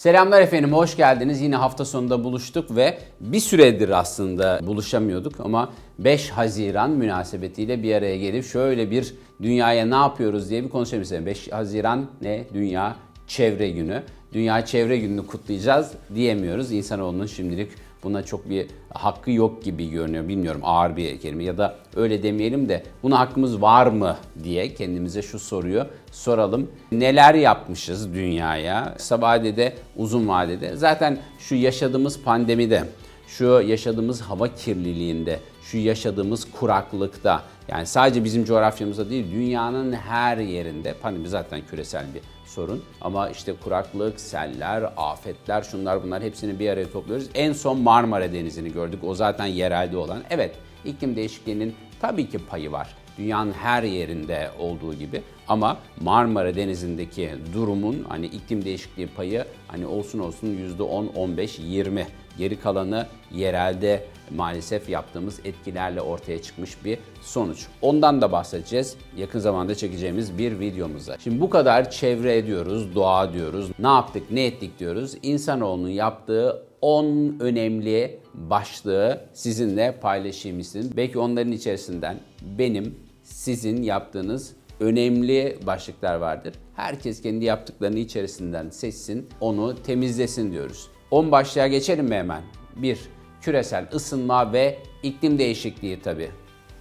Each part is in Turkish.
Selamlar efendim, hoş geldiniz. Yine hafta sonunda buluştuk ve bir süredir aslında buluşamıyorduk ama 5 Haziran münasebetiyle bir araya gelip şöyle bir dünyaya ne yapıyoruz diye bir konuşalım istedim. 5 Haziran ne? Dünya Çevre Günü. Dünya Çevre Günü'nü kutlayacağız diyemiyoruz. İnsanoğlunun şimdilik buna çok bir hakkı yok gibi görünüyor. Bilmiyorum ağır bir kelime ya da öyle demeyelim de buna hakkımız var mı diye kendimize şu soruyu soralım. Neler yapmışız dünyaya? Kısa vadede, uzun vadede. Zaten şu yaşadığımız pandemide, şu yaşadığımız hava kirliliğinde, şu yaşadığımız kuraklıkta yani sadece bizim coğrafyamızda değil dünyanın her yerinde pandemi zaten küresel bir sorun ama işte kuraklık, seller, afetler şunlar bunlar hepsini bir araya topluyoruz. En son Marmara Denizi'ni gördük. O zaten yerelde olan. Evet iklim değişikliğinin tabii ki payı var. Dünyanın her yerinde olduğu gibi ama Marmara Denizi'ndeki durumun hani iklim değişikliği payı hani olsun olsun %10, 15, 20 Geri kalanı yerelde maalesef yaptığımız etkilerle ortaya çıkmış bir sonuç. Ondan da bahsedeceğiz yakın zamanda çekeceğimiz bir videomuzda. Şimdi bu kadar çevre ediyoruz, doğa diyoruz, ne yaptık, ne ettik diyoruz. İnsanoğlunun yaptığı 10 önemli başlığı sizinle paylaşayım istedim. Belki onların içerisinden benim sizin yaptığınız önemli başlıklar vardır. Herkes kendi yaptıklarını içerisinden seçsin, onu temizlesin diyoruz. 10 başlığa geçelim mi hemen? 1. Küresel ısınma ve iklim değişikliği tabii.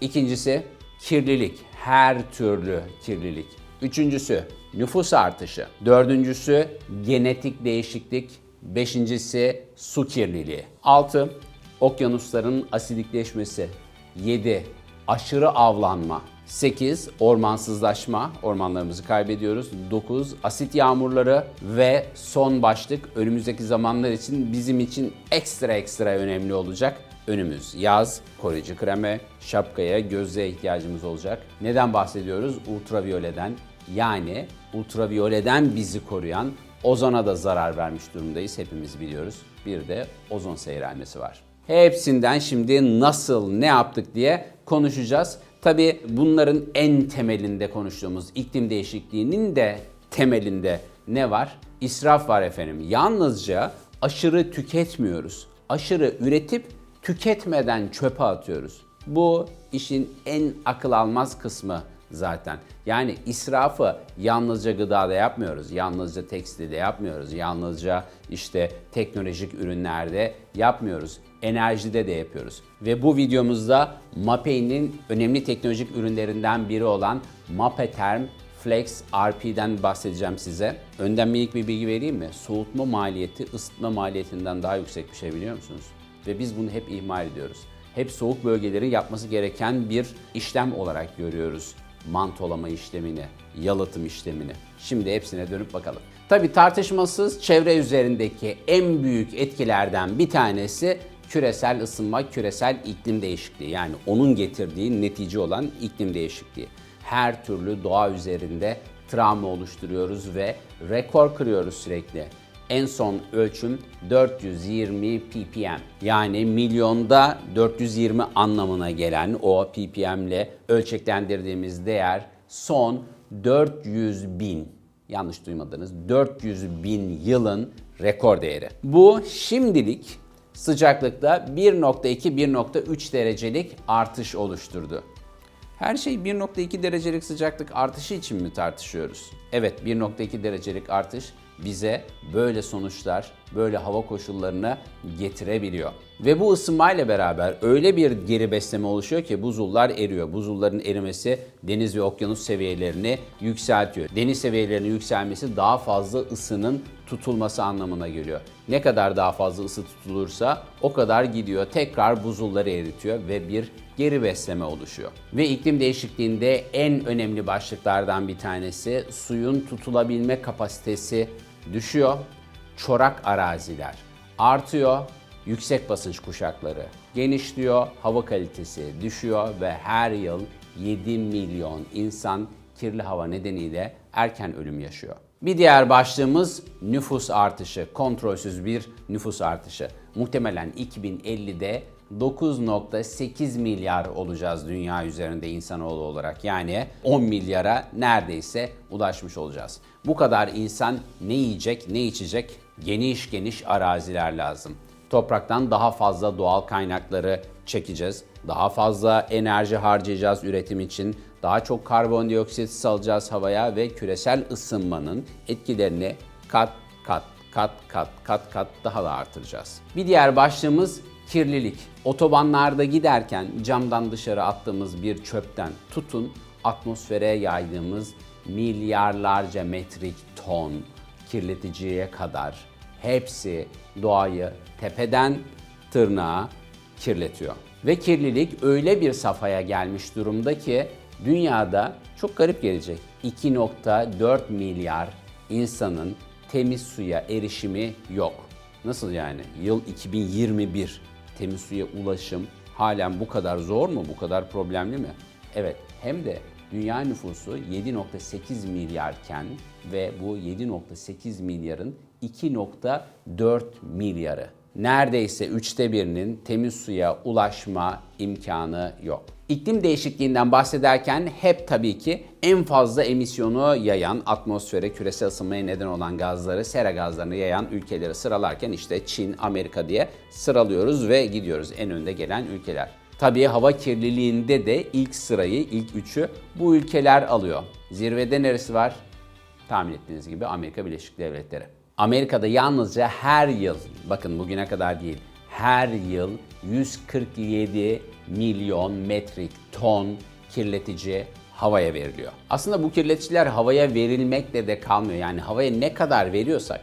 İkincisi kirlilik, her türlü kirlilik. Üçüncüsü nüfus artışı. Dördüncüsü genetik değişiklik. Beşincisi su kirliliği. Altı okyanusların asidikleşmesi. 7. Aşırı avlanma. 8. Ormansızlaşma, ormanlarımızı kaybediyoruz. 9. Asit yağmurları ve son başlık önümüzdeki zamanlar için bizim için ekstra ekstra önemli olacak. Önümüz yaz, koruyucu kreme, şapkaya, gözlüğe ihtiyacımız olacak. Neden bahsediyoruz? Ultraviyoleden yani ultraviyoleden bizi koruyan ozona da zarar vermiş durumdayız hepimiz biliyoruz. Bir de ozon seyrelmesi var. Hepsinden şimdi nasıl, ne yaptık diye konuşacağız. Tabii bunların en temelinde konuştuğumuz iklim değişikliğinin de temelinde ne var? İsraf var efendim. Yalnızca aşırı tüketmiyoruz. Aşırı üretip tüketmeden çöpe atıyoruz. Bu işin en akıl almaz kısmı zaten. Yani israfı yalnızca gıdada yapmıyoruz, yalnızca tekstilde yapmıyoruz, yalnızca işte teknolojik ürünlerde yapmıyoruz. Enerjide de yapıyoruz. Ve bu videomuzda Mapei'nin önemli teknolojik ürünlerinden biri olan Mapeterm Flex RP'den bahsedeceğim size. Önden minik bir bilgi vereyim mi? Soğutma maliyeti ısıtma maliyetinden daha yüksek bir şey biliyor musunuz? Ve biz bunu hep ihmal ediyoruz. Hep soğuk bölgeleri yapması gereken bir işlem olarak görüyoruz mantolama işlemini, yalıtım işlemini. Şimdi hepsine dönüp bakalım. Tabi tartışmasız çevre üzerindeki en büyük etkilerden bir tanesi küresel ısınma, küresel iklim değişikliği. Yani onun getirdiği netice olan iklim değişikliği. Her türlü doğa üzerinde travma oluşturuyoruz ve rekor kırıyoruz sürekli. En son ölçüm 420 ppm. Yani milyonda 420 anlamına gelen o ppm ile ölçeklendirdiğimiz değer son 400 bin yanlış duymadınız 400 bin yılın rekor değeri. Bu şimdilik sıcaklıkta 1.2-1.3 derecelik artış oluşturdu. Her şey 1.2 derecelik sıcaklık artışı için mi tartışıyoruz? Evet 1.2 derecelik artış bize böyle sonuçlar, böyle hava koşullarını getirebiliyor. Ve bu ısınmayla beraber öyle bir geri besleme oluşuyor ki buzullar eriyor. Buzulların erimesi deniz ve okyanus seviyelerini yükseltiyor. Deniz seviyelerinin yükselmesi daha fazla ısının tutulması anlamına geliyor. Ne kadar daha fazla ısı tutulursa o kadar gidiyor. Tekrar buzulları eritiyor ve bir geri besleme oluşuyor. Ve iklim değişikliğinde en önemli başlıklardan bir tanesi suyun tutulabilme kapasitesi düşüyor. Çorak araziler artıyor. Yüksek basınç kuşakları genişliyor. Hava kalitesi düşüyor ve her yıl 7 milyon insan kirli hava nedeniyle erken ölüm yaşıyor. Bir diğer başlığımız nüfus artışı, kontrolsüz bir nüfus artışı. Muhtemelen 2050'de 9.8 milyar olacağız dünya üzerinde insanoğlu olarak. Yani 10 milyara neredeyse ulaşmış olacağız. Bu kadar insan ne yiyecek, ne içecek Geniş geniş araziler lazım. Topraktan daha fazla doğal kaynakları çekeceğiz. Daha fazla enerji harcayacağız üretim için. Daha çok karbondioksit salacağız havaya ve küresel ısınmanın etkilerini kat kat kat kat kat kat daha da artıracağız. Bir diğer başlığımız kirlilik. Otobanlarda giderken camdan dışarı attığımız bir çöpten tutun atmosfere yaydığımız milyarlarca metrik ton kirleticiye kadar hepsi doğayı tepeden tırnağa kirletiyor. Ve kirlilik öyle bir safhaya gelmiş durumda ki dünyada çok garip gelecek. 2.4 milyar insanın temiz suya erişimi yok. Nasıl yani? Yıl 2021. Temiz suya ulaşım halen bu kadar zor mu? Bu kadar problemli mi? Evet. Hem de dünya nüfusu 7.8 milyarken ve bu 7.8 milyarın 2.4 milyarı. Neredeyse üçte birinin temiz suya ulaşma imkanı yok. İklim değişikliğinden bahsederken hep tabii ki en fazla emisyonu yayan, atmosfere küresel ısınmaya neden olan gazları, sera gazlarını yayan ülkeleri sıralarken işte Çin, Amerika diye sıralıyoruz ve gidiyoruz en önde gelen ülkeler. Tabii hava kirliliğinde de ilk sırayı, ilk üçü bu ülkeler alıyor. Zirvede neresi var? Tahmin ettiğiniz gibi Amerika Birleşik Devletleri. Amerika'da yalnızca her yıl, bakın bugüne kadar değil, her yıl 147 milyon metrik ton kirletici havaya veriliyor. Aslında bu kirleticiler havaya verilmekle de kalmıyor. Yani havaya ne kadar veriyorsak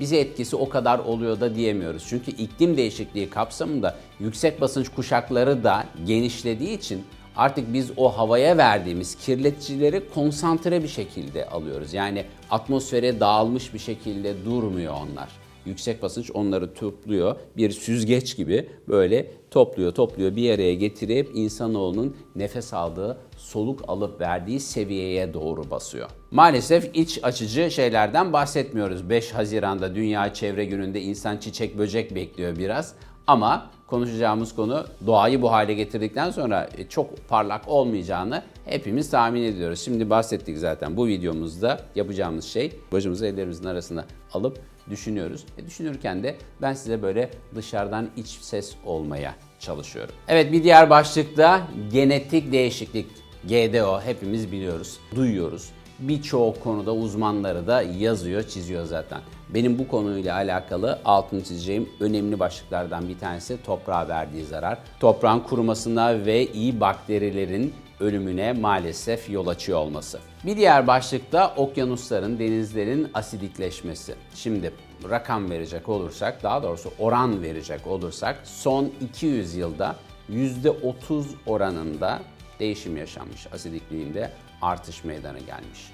bize etkisi o kadar oluyor da diyemiyoruz. Çünkü iklim değişikliği kapsamında yüksek basınç kuşakları da genişlediği için artık biz o havaya verdiğimiz kirleticileri konsantre bir şekilde alıyoruz. Yani atmosfere dağılmış bir şekilde durmuyor onlar. Yüksek basınç onları topluyor. Bir süzgeç gibi böyle topluyor, topluyor bir araya getirip insanoğlunun nefes aldığı, soluk alıp verdiği seviyeye doğru basıyor. Maalesef iç açıcı şeylerden bahsetmiyoruz. 5 Haziran'da Dünya Çevre Günü'nde insan çiçek böcek bekliyor biraz. Ama konuşacağımız konu doğayı bu hale getirdikten sonra e, çok parlak olmayacağını hepimiz tahmin ediyoruz. Şimdi bahsettik zaten bu videomuzda yapacağımız şey başımızı ellerimizin arasına alıp düşünüyoruz. E düşünürken de ben size böyle dışarıdan iç ses olmaya çalışıyorum. Evet bir diğer başlıkta genetik değişiklik. GDO hepimiz biliyoruz, duyuyoruz. Birçoğu konuda uzmanları da yazıyor, çiziyor zaten. Benim bu konuyla alakalı altını çizeceğim önemli başlıklardan bir tanesi toprağa verdiği zarar. Toprağın kurumasına ve iyi bakterilerin ölümüne maalesef yol açıyor olması. Bir diğer başlıkta okyanusların, denizlerin asidikleşmesi. Şimdi rakam verecek olursak, daha doğrusu oran verecek olursak son 200 yılda %30 oranında değişim yaşanmış. Asidikliğinde artış meydana gelmiş.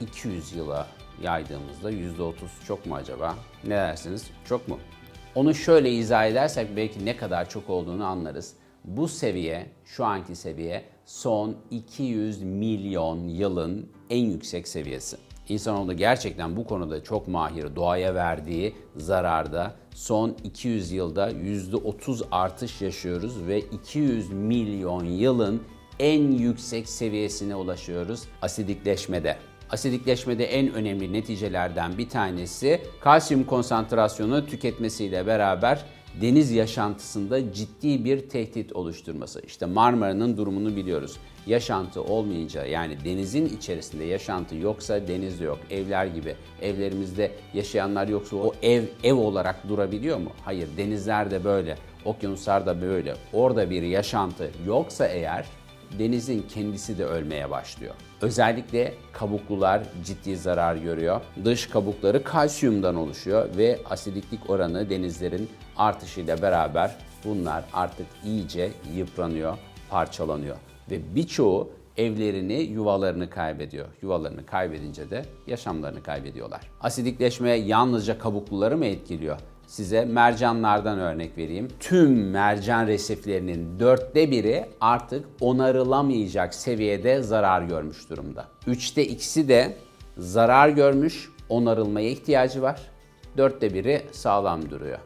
200 yıla yaydığımızda %30 çok mu acaba? Ne dersiniz? Çok mu? Onu şöyle izah edersek belki ne kadar çok olduğunu anlarız. Bu seviye, şu anki seviye son 200 milyon yılın en yüksek seviyesi. İnsanoğlu gerçekten bu konuda çok mahir. Doğaya verdiği zararda son 200 yılda %30 artış yaşıyoruz ve 200 milyon yılın en yüksek seviyesine ulaşıyoruz asidikleşmede. Asidikleşmede en önemli neticelerden bir tanesi kalsiyum konsantrasyonu tüketmesiyle beraber deniz yaşantısında ciddi bir tehdit oluşturması. İşte Marmara'nın durumunu biliyoruz. Yaşantı olmayınca yani denizin içerisinde yaşantı yoksa deniz de yok. Evler gibi. Evlerimizde yaşayanlar yoksa o ev ev olarak durabiliyor mu? Hayır. Denizler de böyle. Okyanuslar da böyle. Orada bir yaşantı yoksa eğer denizin kendisi de ölmeye başlıyor. Özellikle kabuklular ciddi zarar görüyor. Dış kabukları kalsiyumdan oluşuyor ve asidiklik oranı denizlerin artışıyla beraber bunlar artık iyice yıpranıyor, parçalanıyor ve birçoğu evlerini, yuvalarını kaybediyor. Yuvalarını kaybedince de yaşamlarını kaybediyorlar. Asidikleşme yalnızca kabukluları mı etkiliyor? Size mercanlardan örnek vereyim. Tüm mercan resiflerinin dörtte biri artık onarılamayacak seviyede zarar görmüş durumda. Üçte ikisi de zarar görmüş, onarılmaya ihtiyacı var. Dörtte biri sağlam duruyor.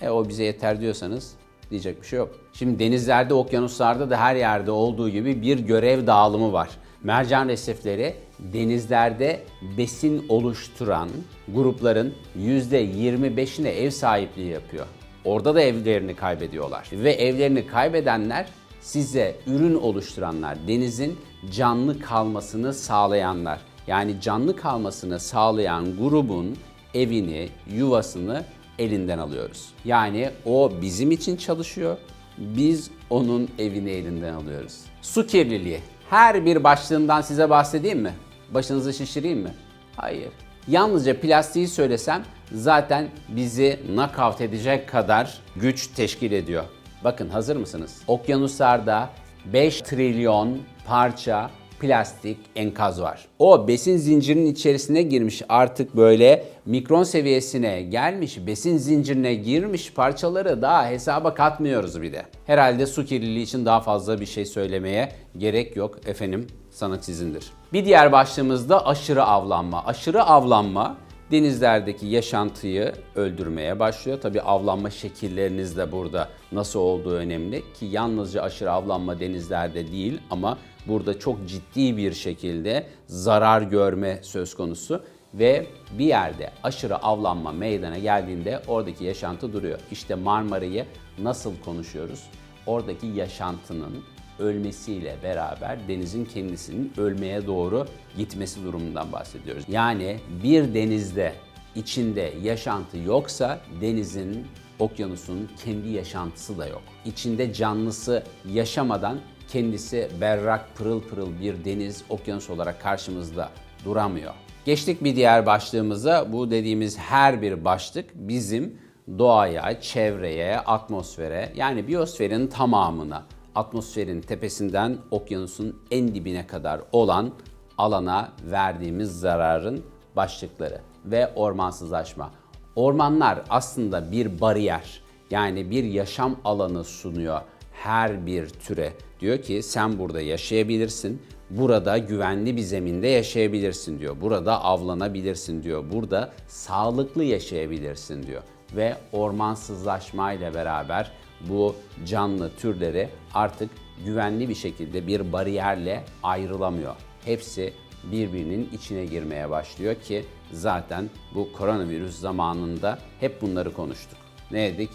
E o bize yeter diyorsanız diyecek bir şey yok. Şimdi denizlerde, okyanuslarda da her yerde olduğu gibi bir görev dağılımı var. Mercan resifleri denizlerde besin oluşturan grupların %25'ine ev sahipliği yapıyor. Orada da evlerini kaybediyorlar. Ve evlerini kaybedenler size ürün oluşturanlar, denizin canlı kalmasını sağlayanlar. Yani canlı kalmasını sağlayan grubun evini, yuvasını elinden alıyoruz. Yani o bizim için çalışıyor, biz onun evini elinden alıyoruz. Su kirliliği. Her bir başlığından size bahsedeyim mi? Başınızı şişireyim mi? Hayır. Yalnızca plastiği söylesem zaten bizi knockout edecek kadar güç teşkil ediyor. Bakın hazır mısınız? Okyanuslarda 5 trilyon parça plastik enkaz var. O besin zincirinin içerisine girmiş artık böyle mikron seviyesine gelmiş, besin zincirine girmiş parçaları daha hesaba katmıyoruz bir de. Herhalde su kirliliği için daha fazla bir şey söylemeye gerek yok efendim. Sanat sizindir. Bir diğer başlığımızda aşırı avlanma. Aşırı avlanma denizlerdeki yaşantıyı öldürmeye başlıyor. Tabi avlanma şekilleriniz de burada nasıl olduğu önemli ki yalnızca aşırı avlanma denizlerde değil ama burada çok ciddi bir şekilde zarar görme söz konusu ve bir yerde aşırı avlanma meydana geldiğinde oradaki yaşantı duruyor. İşte Marmara'yı nasıl konuşuyoruz? Oradaki yaşantının ölmesiyle beraber denizin kendisinin ölmeye doğru gitmesi durumundan bahsediyoruz. Yani bir denizde içinde yaşantı yoksa denizin, okyanusun kendi yaşantısı da yok. İçinde canlısı yaşamadan kendisi berrak, pırıl pırıl bir deniz, okyanus olarak karşımızda duramıyor. Geçtik bir diğer başlığımıza. Bu dediğimiz her bir başlık bizim doğaya, çevreye, atmosfere yani biyosferin tamamına atmosferin tepesinden okyanusun en dibine kadar olan alana verdiğimiz zararın başlıkları ve ormansızlaşma. Ormanlar aslında bir bariyer yani bir yaşam alanı sunuyor her bir türe. Diyor ki sen burada yaşayabilirsin, burada güvenli bir zeminde yaşayabilirsin diyor. Burada avlanabilirsin diyor. Burada sağlıklı yaşayabilirsin diyor. Ve ormansızlaşma ile beraber bu canlı türleri artık güvenli bir şekilde bir bariyerle ayrılamıyor. Hepsi birbirinin içine girmeye başlıyor ki zaten bu koronavirüs zamanında hep bunları konuştuk. Ne dedik?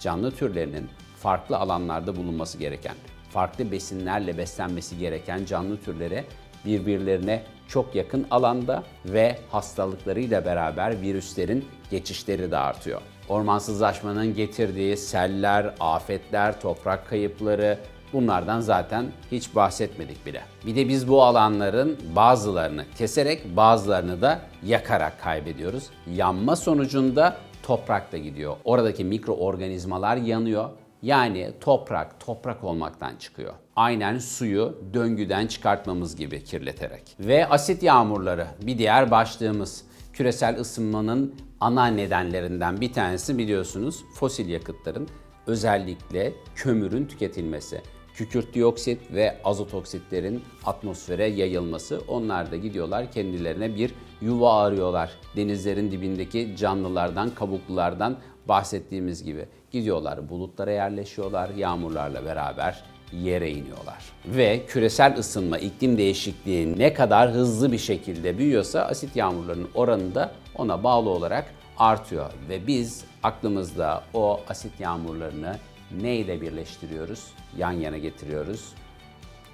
Canlı türlerinin farklı alanlarda bulunması gereken, farklı besinlerle beslenmesi gereken canlı türlere birbirlerine çok yakın alanda ve hastalıklarıyla beraber virüslerin geçişleri de artıyor. Ormansızlaşmanın getirdiği seller, afetler, toprak kayıpları bunlardan zaten hiç bahsetmedik bile. Bir de biz bu alanların bazılarını keserek bazılarını da yakarak kaybediyoruz. Yanma sonucunda toprak da gidiyor. Oradaki mikroorganizmalar yanıyor. Yani toprak toprak olmaktan çıkıyor. Aynen suyu döngüden çıkartmamız gibi kirleterek. Ve asit yağmurları bir diğer başlığımız. Küresel ısınmanın ana nedenlerinden bir tanesi biliyorsunuz fosil yakıtların özellikle kömürün tüketilmesi. Kükürt dioksit ve azot oksitlerin atmosfere yayılması. Onlar da gidiyorlar kendilerine bir yuva arıyorlar. Denizlerin dibindeki canlılardan, kabuklulardan bahsettiğimiz gibi. Gidiyorlar bulutlara yerleşiyorlar, yağmurlarla beraber yere iniyorlar. Ve küresel ısınma, iklim değişikliği ne kadar hızlı bir şekilde büyüyorsa asit yağmurlarının oranı da ona bağlı olarak artıyor. Ve biz aklımızda o asit yağmurlarını ne ile birleştiriyoruz? Yan yana getiriyoruz.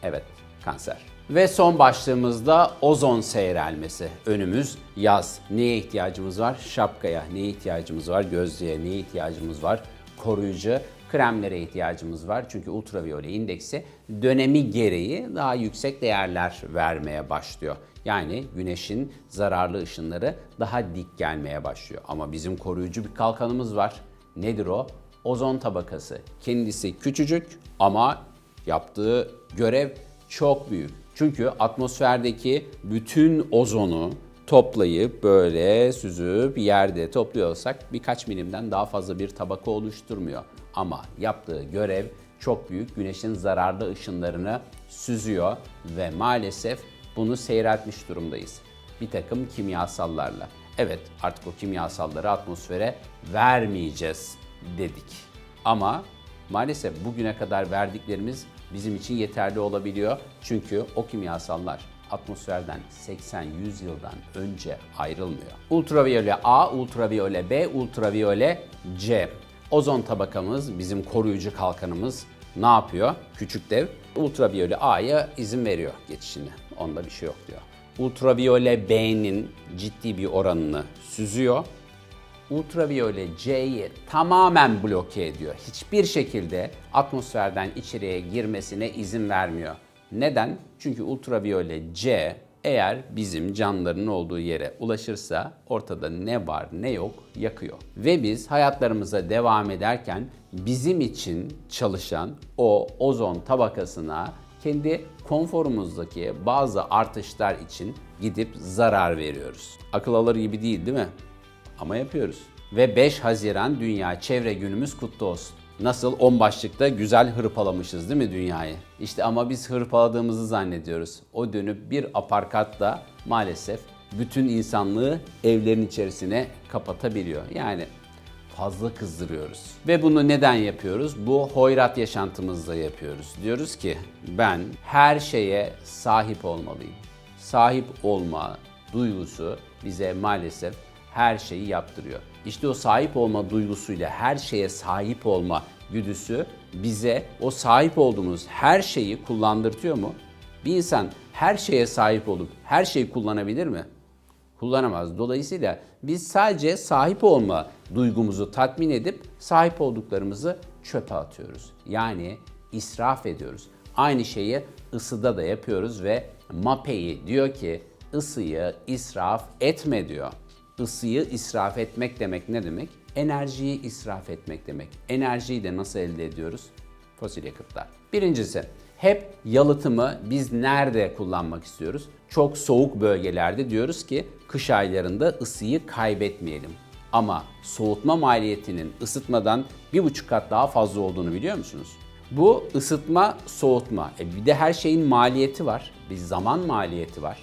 Evet, kanser. Ve son başlığımızda ozon seyrelmesi. Önümüz yaz. Neye ihtiyacımız var? Şapkaya. Neye ihtiyacımız var? Gözlüğe. Neye ihtiyacımız var? Koruyucu kremlere ihtiyacımız var. Çünkü ultraviyole indeksi dönemi gereği daha yüksek değerler vermeye başlıyor. Yani güneşin zararlı ışınları daha dik gelmeye başlıyor. Ama bizim koruyucu bir kalkanımız var. Nedir o? Ozon tabakası. Kendisi küçücük ama yaptığı görev çok büyük. Çünkü atmosferdeki bütün ozonu toplayıp böyle süzüp yerde topluyorsak birkaç milimden daha fazla bir tabaka oluşturmuyor. Ama yaptığı görev çok büyük. Güneşin zararlı ışınlarını süzüyor ve maalesef bunu seyreltmiş durumdayız. Bir takım kimyasallarla. Evet artık o kimyasalları atmosfere vermeyeceğiz dedik. Ama maalesef bugüne kadar verdiklerimiz bizim için yeterli olabiliyor. Çünkü o kimyasallar atmosferden 80-100 yıldan önce ayrılmıyor. Ultraviyole A, ultraviyole B, ultraviyole C. Ozon tabakamız, bizim koruyucu kalkanımız ne yapıyor? Küçük dev ultraviyole A'ya izin veriyor geçişine. Onda bir şey yok diyor. Ultraviyole B'nin ciddi bir oranını süzüyor. Ultraviyole C'yi tamamen bloke ediyor. Hiçbir şekilde atmosferden içeriye girmesine izin vermiyor. Neden? Çünkü ultraviyole C eğer bizim canlıların olduğu yere ulaşırsa ortada ne var ne yok yakıyor. Ve biz hayatlarımıza devam ederken bizim için çalışan o ozon tabakasına kendi konforumuzdaki bazı artışlar için gidip zarar veriyoruz. Akıl alır gibi değil değil mi? Ama yapıyoruz. Ve 5 Haziran Dünya Çevre Günümüz kutlu olsun. Nasıl 10 başlıkta güzel hırpalamışız değil mi dünyayı? İşte ama biz hırpaladığımızı zannediyoruz. O dönüp bir aparkatla maalesef bütün insanlığı evlerin içerisine kapatabiliyor. Yani fazla kızdırıyoruz. Ve bunu neden yapıyoruz? Bu hoyrat yaşantımızda yapıyoruz. Diyoruz ki ben her şeye sahip olmalıyım. Sahip olma duygusu bize maalesef her şeyi yaptırıyor. İşte o sahip olma duygusuyla her şeye sahip olma güdüsü bize o sahip olduğumuz her şeyi kullandırtıyor mu? Bir insan her şeye sahip olup her şeyi kullanabilir mi? kullanamaz. Dolayısıyla biz sadece sahip olma duygumuzu tatmin edip sahip olduklarımızı çöpe atıyoruz. Yani israf ediyoruz. Aynı şeyi ısıda da yapıyoruz ve MAPE'yi diyor ki ısıyı israf etme diyor. Isıyı israf etmek demek ne demek? Enerjiyi israf etmek demek. Enerjiyi de nasıl elde ediyoruz? Fosil yakıtlar. Birincisi, hep yalıtımı biz nerede kullanmak istiyoruz? Çok soğuk bölgelerde diyoruz ki kış aylarında ısıyı kaybetmeyelim. Ama soğutma maliyetinin ısıtmadan bir buçuk kat daha fazla olduğunu biliyor musunuz? Bu ısıtma, soğutma. E bir de her şeyin maliyeti var. Bir zaman maliyeti var.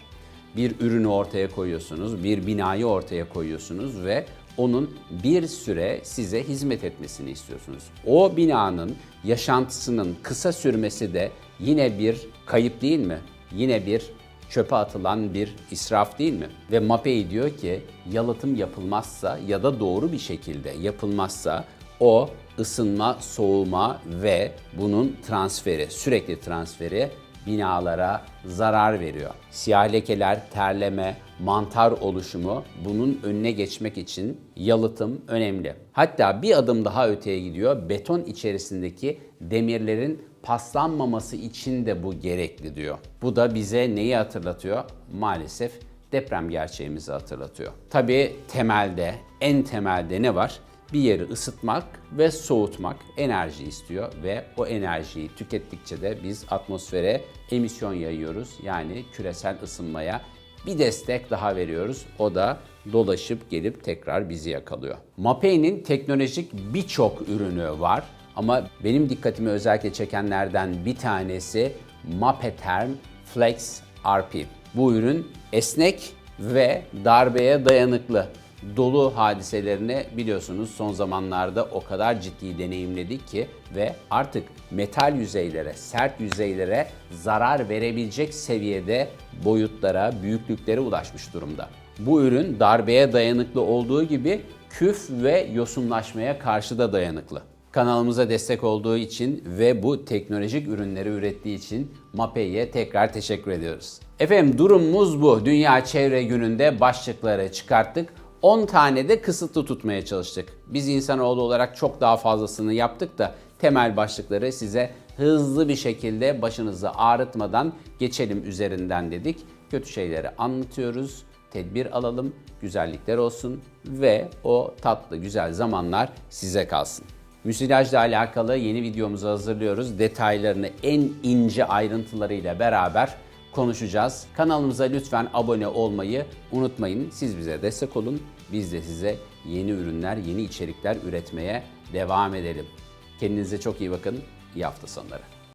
Bir ürünü ortaya koyuyorsunuz, bir binayı ortaya koyuyorsunuz ve onun bir süre size hizmet etmesini istiyorsunuz. O binanın yaşantısının kısa sürmesi de yine bir kayıp değil mi? Yine bir çöpe atılan bir israf değil mi? Ve MAPEI diyor ki yalıtım yapılmazsa ya da doğru bir şekilde yapılmazsa o ısınma, soğuma ve bunun transferi, sürekli transferi binalara zarar veriyor. Siyah lekeler, terleme, mantar oluşumu bunun önüne geçmek için yalıtım önemli. Hatta bir adım daha öteye gidiyor. Beton içerisindeki demirlerin paslanmaması için de bu gerekli diyor. Bu da bize neyi hatırlatıyor? Maalesef deprem gerçeğimizi hatırlatıyor. Tabii temelde, en temelde ne var? Bir yeri ısıtmak ve soğutmak enerji istiyor ve o enerjiyi tükettikçe de biz atmosfere emisyon yayıyoruz. Yani küresel ısınmaya bir destek daha veriyoruz. O da dolaşıp gelip tekrar bizi yakalıyor. Mapei'nin teknolojik birçok ürünü var ama benim dikkatimi özellikle çekenlerden bir tanesi Mapeterm Flex RP. Bu ürün esnek ve darbeye dayanıklı dolu hadiselerini biliyorsunuz son zamanlarda o kadar ciddi deneyimledik ki ve artık metal yüzeylere, sert yüzeylere zarar verebilecek seviyede boyutlara, büyüklüklere ulaşmış durumda. Bu ürün darbeye dayanıklı olduğu gibi küf ve yosunlaşmaya karşı da dayanıklı. Kanalımıza destek olduğu için ve bu teknolojik ürünleri ürettiği için MAPE'ye tekrar teşekkür ediyoruz. Efendim durumumuz bu. Dünya Çevre Günü'nde başlıkları çıkarttık. 10 tane de kısıtlı tutmaya çalıştık. Biz insanoğlu olarak çok daha fazlasını yaptık da temel başlıkları size hızlı bir şekilde başınızı ağrıtmadan geçelim üzerinden dedik. Kötü şeyleri anlatıyoruz, tedbir alalım, güzellikler olsun ve o tatlı güzel zamanlar size kalsın. Müsilajla alakalı yeni videomuzu hazırlıyoruz. Detaylarını en ince ayrıntılarıyla beraber konuşacağız. Kanalımıza lütfen abone olmayı unutmayın. Siz bize destek olun. Biz de size yeni ürünler, yeni içerikler üretmeye devam edelim. Kendinize çok iyi bakın. İyi hafta sonları.